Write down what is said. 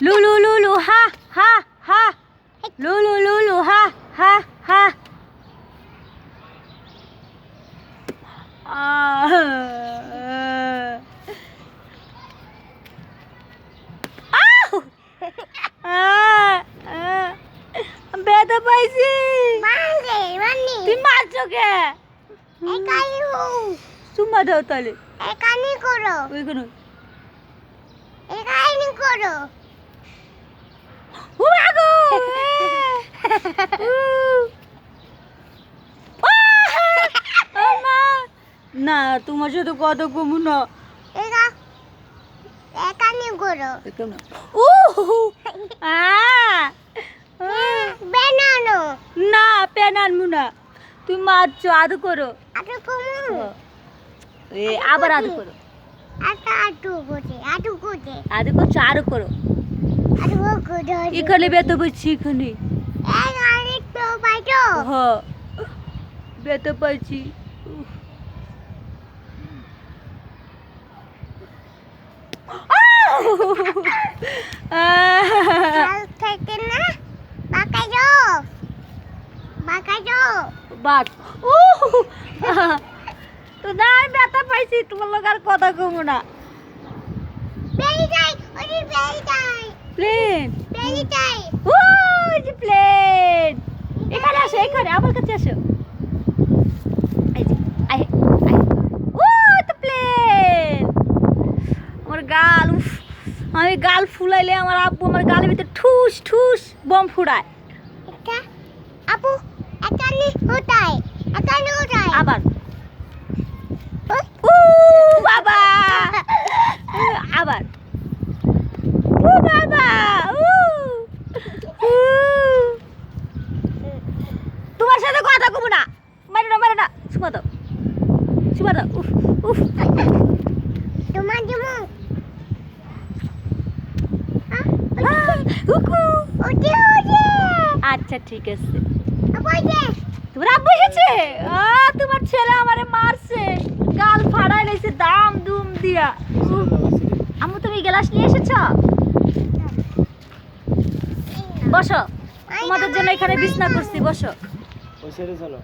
লুলু লুলু হা হা হা লুলু লুলু হা হা হা! ব্যথা পাইছি তুই মারছো কে চুম্মা দাও তাহলে একানি করো ওইখানে একানি করো ও আগো না তোমার সাথে কত কমু না। একানি করো। ও আ। বেনানো। না পেন আনমু না। তুমি মারছো আদু করো কমু এ আবার আদু করো। আটা আটু গোটে আটু গোটে আদু করছ আরও করো। এখানে বেতো এখানে বাইটো হ বেতো পাচ্ছি উফ। আহ! কাল থেকে না বাকাই যাও বাকাই যাও বাট ও তো না আমি ব্যথা পাইছি তোমার লোক আর কথা কমু না বেরি যাই ওই বেরি যাই প্লেন বেরি যাই ও যে প্লেন এখানে আসো এখানে আমার কাছে আসো। এই যে ও তো প্লেন আমার গাল উফ। আমি গাল ফুলাইলে আমার আব্বু আমার গালের ভিতরে ঠুস ঠুস বম ফুড়ায় আপু একানি হতাই একানি হতাই আবার। ও বাবা। আবার। ও বাবা। না মারো না মারো না। সুমা দাও সুমা দাও উফ উফ। তোমার জমু আচ্ছা ঠিক আছে। তোমার আব্বু এসেছে? তোমার ছেলে আমারে মারছে। গাল ফাড়াই লাইছে দাম দুম দিয়া। আম্মু তুমি গ্লাস নিয়ে এসেছ? বসো। তোমাদের জন্য এখানে বিছনা করছি বসো। ওই সাইডে চলো।